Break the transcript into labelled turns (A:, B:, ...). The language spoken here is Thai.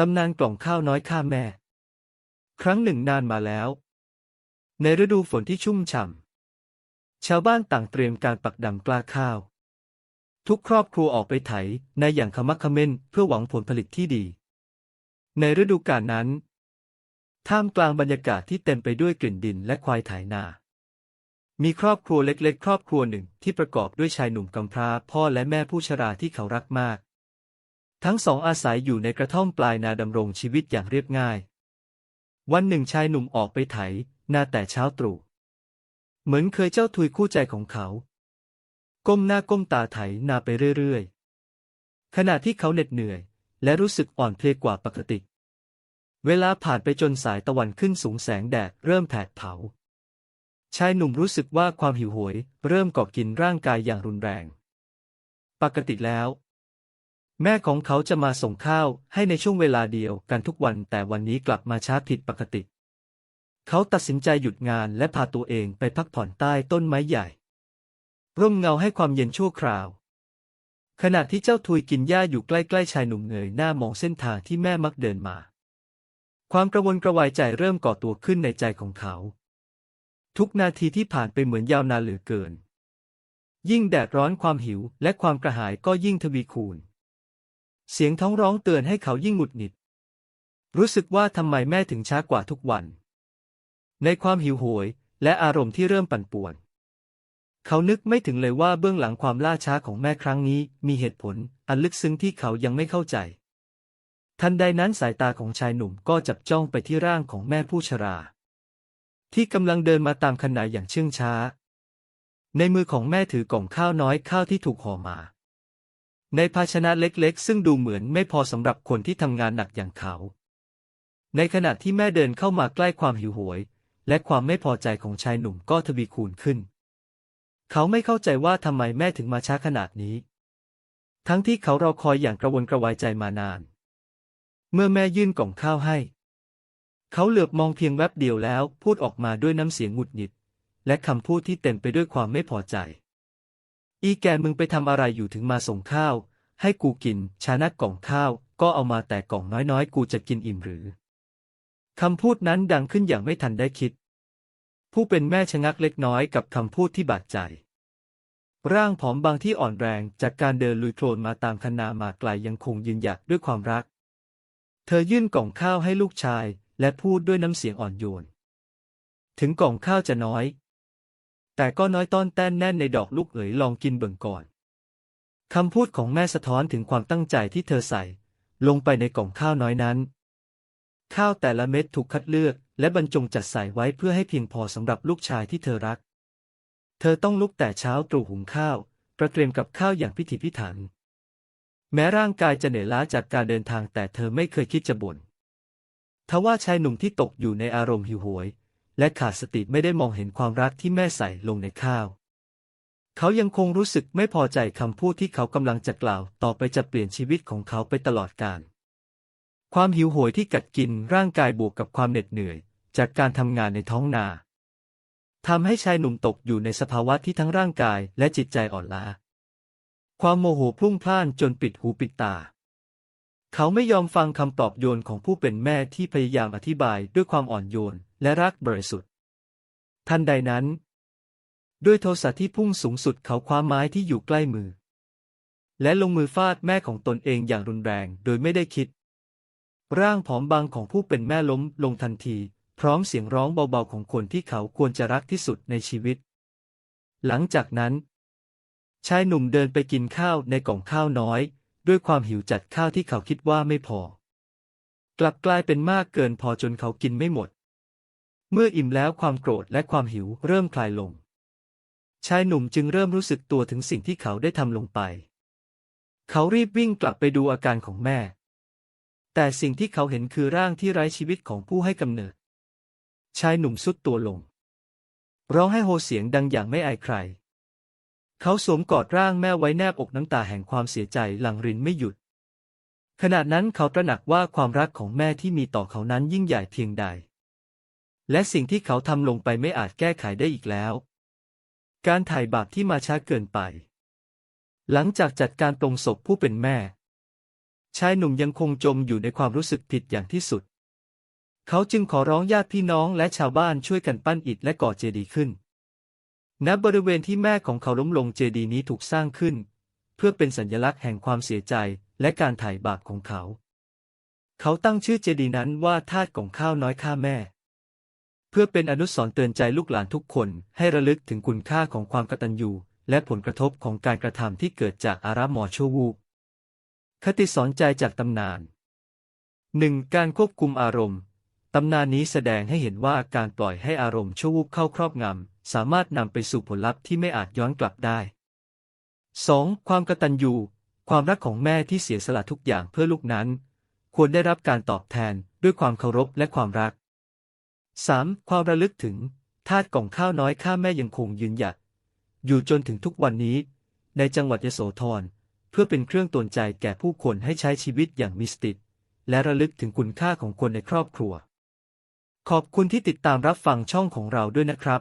A: ตำนานกล่องข้าวน้อยข้าแม่ ครั้งหนึ่งนานมาแล้ว ในฤดูฝนที่ชุ่มฉ่ำชาวบ้านต่างเตรียมการปักดำกล้าข้าว ทุกครอบครัวออกไปไถในอย่างขมักขม้นเพื่อหวังผลผลิตที่ดี ในฤดูกาลนั้น ท่ามกลางบรรยากาศที่เต็มไปด้วยกลิ่นดินและควายไถนา มีครอบครัวเล็กๆ ครอบครัวหนึ่งที่ประกอบด้วยชายหนุ่มกำพร้าพ่อและแม่ผู้ชราที่เขารักมาก ทั้งสองอาศัยอยู่ในกระท่อมปลายนาดำรงชีวิตอย่างเรียบง่าย วันหนึ่งชายหนุ่มออกไปไถนาแต่เช้าตรู่ เหมือนเคยเจ้าทุยคู่ใจของเขา ก้มหน้าก้มตาไถนาไปเรื่อยๆ ขณะที่เขาเหน็ดเหนื่อย และรู้สึกอ่อนเพลียกว่าปกติ เวลาผ่านไปจนสายตะวันขึ้นสูงแสงแดดเริ่มแผดเผา ชายหนุ่มรู้สึกว่าความหิวโหย เริ่มก่อกินร่างกายอย่างรุนแรง ปกติแล้ว แม่ของเขาจะมาส่งข้าวให้ในช่วงเวลาเดียวกันทุกวัน แต่วันนี้กลับมาช้าผิดปกติ เขาตัดสินใจหยุดงานและพาตัวเองไปพักผ่อนใต้ต้นไม้ใหญ่ ร่มเงาให้ความเย็นชั่วคราว ขณะที่เจ้าทุยกินหญ้าอยู่ใกล้ๆชายหนุ่มเงยหน้ามองเส้นทางที่แม่มักเดินมา ความกระวนกระวายใจเริ่มก่อตัวขึ้นในใจของเขา ทุกนาทีที่ผ่านไปเหมือนยาวนานเหลือเกิน ยิ่งแดดร้อนความหิวและความกระหายก็ยิ่งทวีคูณ เสียงท้องร้องเตือนให้เขายิ่งหงุดหงิด รู้สึกว่าทำไมแม่ถึงช้ากว่าทุกวัน ในความหิวโหยและอารมณ์ที่เริ่มปั่นป่วน เขานึกไม่ถึงเลยว่าเบื้องหลังความล่าช้าของแม่ครั้งนี้ มีเหตุผล อันลึกซึ้งที่เขายังไม่เข้าใจ ทันใดนั้นสายตาของชายหนุ่มก็จับจ้องไปที่ร่างของแม่ผู้ชรา ที่กำลังเดินมาตามขนายอย่างเชื่องช้า ในมือของแม่ถือกล่องข้าวน้อยข้าวที่ถูกห่อมา ในภาชนะเล็กๆ ซึ่งดูเหมือนไม่พอสำหรับคนที่ทำงานหนักอย่างเขา ในขณะที่แม่เดินเข้ามาใกล้ความหิวโหยและความไม่พอใจของชายหนุ่มก็ทวีคูณขึ้น เขาไม่เข้าใจว่าทำไมแม่ถึงมาช้าขนาดนี้ ทั้งที่เขารอคอยอย่างกระวนกระวายใจมานาน เมื่อแม่ยื่นกล่องข้าวให้ เขาเหลือบมองเพียงแวบเดียวแล้วพูดออกมาด้วยน้ำเสียงหงุดหงิด และคำพูดที่เต็มไปด้วยความไม่พอใจ อีแกมึงไปทำอะไรอยู่ถึงมาส่งข้าว ให้กูกิน ชานักกล่องข้าว ก็เอามาแต่กล่องน้อยๆ กูจะกินอิ่มหรือ คำพูดนั้นดังขึ้นอย่างไม่ทันได้คิด ผู้เป็นแม่ชะงักเล็กน้อยกับคำพูดที่บาดใจ ร่างผอมบางที่อ่อนแรงจากการเดินลุยโคลนมาตามคันนามาไกลยังคงยืนหยัดด้วยความรัก เธอยื่นกล่องข้าวให้ลูกชาย และพูดด้วยน้ำเสียงอ่อนโยน ถึงกล่องข้าวจะน้อย แต่ก็น้อยต้อนแต้นแน่นในดอกลูกเอ๋ยลองกินเบิ่งก่อน คำพูดของแม่สะท้อนถึงความตั้งใจที่เธอใส่ ลงไปในกล่องข้าวน้อยนั้น ข้าวแต่ละเม็ดถูกคัดเลือก และบรรจงจัดใส่ไว้เพื่อให้เพียงพอสำหรับลูกชายที่เธอรัก เธอต้องลุกแต่เช้าตรู่หุงข้าวประเตรียมกับข้าวอย่างพิถีพิถัน แม้ร่างกายจะเหนื่อยล้าจากการเดินทางแต่เธอไม่เคยคิดจะบ่นทว่าชายหนุ่มที่ตกอยู่ในอารมณ์หิวโหย และขาดสติไม่ได้มองเห็นความรักที่แม่ใส่ลงในข้าว เขายังคงรู้สึกไม่พอใจคำพูดที่เขากำลังจะกล่าว ต่อไปจะเปลี่ยนชีวิตของเขาไปตลอดกาลความหิวโหยที่กัดกินร่างกายบวกกับความเหน็ดเหนื่อย จากการทำงานในท้องนาทำให้ชายหนุ่มตกอยู่ในสภาวะที่ทั้งร่างกายและจิตใจอ่อนล้า ความโมโหพลุ่งพล่านจนปิดหูปิดตา เขาไม่ยอมฟังคำปลอบโยนของผู้เป็นแม่ที่พยายามอธิบายด้วยความอ่อนโยน และรักบริสุทธิ์ ทันใดนั้น ด้วยโทสะที่พุ่งสูงสุดเขาคว้าไม้ที่อยู่ใกล้มือ และลงมือฟาดแม่ของตนเองอย่างรุนแรงโดยไม่ได้คิด ร่างผอมบางของผู้เป็นแม่ล้มลงทันที พร้อมเสียงร้องเบาๆของคนที่เขาควรจะรักที่สุดในชีวิต หลังจากนั้น ชายหนุ่มเดินไปกินข้าวในกล่องข้าวน้อย ด้วยความหิวจัดข้าวที่เขาคิดว่าไม่พอกลับกลายเป็นมากเกินพอจนเขากินไม่หมด เมื่ออิ่มแล้วความโกรธและความหิวเริ่มคลายลง ชายหนุ่มจึงเริ่มรู้สึกตัวถึงสิ่งที่เขาได้ทำลงไป เขารีบวิ่งกลับไปดูอาการของแม่ แต่สิ่งที่เขาเห็นคือร่างที่ไร้ชีวิตของผู้ให้กำเนิด ชายหนุ่มสุดตัวลง ร้องให้โฮเสียงดังอย่างไม่อายใคร เขาสวมกอดร่างแม่ไว้แนบอกน้ำตาแห่งความเสียใจหลั่งรินไม่หยุด ขณะนั้นเขาตระหนักว่าความรักของแม่ที่มีต่อเขานั้นยิ่งใหญ่เพียงใด และสิ่งที่เขาทำลงไปไม่อาจแก้ไขได้อีกแล้ว การถ่ายบาปที่มาช้าเกินไป หลังจากจัดการปลงศพผู้เป็นแม่ ชายหนุ่มยังคงจมอยู่ในความรู้สึกผิดอย่างที่สุด เขาจึงขอร้องญาติพี่น้องและชาวบ้านช่วยกันปั้นอิฐและก่อเจดีย์ขึ้น ณ บริเวณที่แม่ของเขาล้มลงเจดีย์นี้ถูกสร้างขึ้น เพื่อเป็นสัญลักษณ์แห่งความเสียใจและการถ่ายบาปของเขา เขาตั้งชื่อเจดีย์นั้นว่าธาตุของข้าวน้อยข้าแม่ พื่อเป็นอนุสรณ์เตือนใจลูกหลานทุกคนให้ระลึกถึงคุณค่าของความกตัญญูและผลกระทบของการกระทำที่เกิดจากอารามอชั่ววูบคติสอนใจจากตำนาน 1. การควบคุมอารมณ์ ตำนานนี้แสดงให้เห็นว่าการปล่อยให้อารมณ์ชั่ววูบเข้าครอบงำ สามารถนำไปสู่ผลลัพธ์ที่ไม่อาจย้อนกลับได้ 2. ความกตัญญูความรักของแม่ที่เสียสละทุกอย่างเพื่อลูกนั้น ควรได้รับการตอบแทนด้วยความเคารพและความรัก 3. ความระลึกถึงทาตกล่องข้าวน้อยข้าแม่ยังคงยืนหยัดอยู่จนถึงทุกวันนี้ ในจังหวัดยโสธรเพื่อเป็นเครื่องตือนใจแก่ผู้คนให้ใช้ชีวิตอย่างมีสติและระลึกถึงคุณค่าของคนในครอบครัว ขอบคุณที่ติดตามรับฟังช่องของเราด้วยนะครับ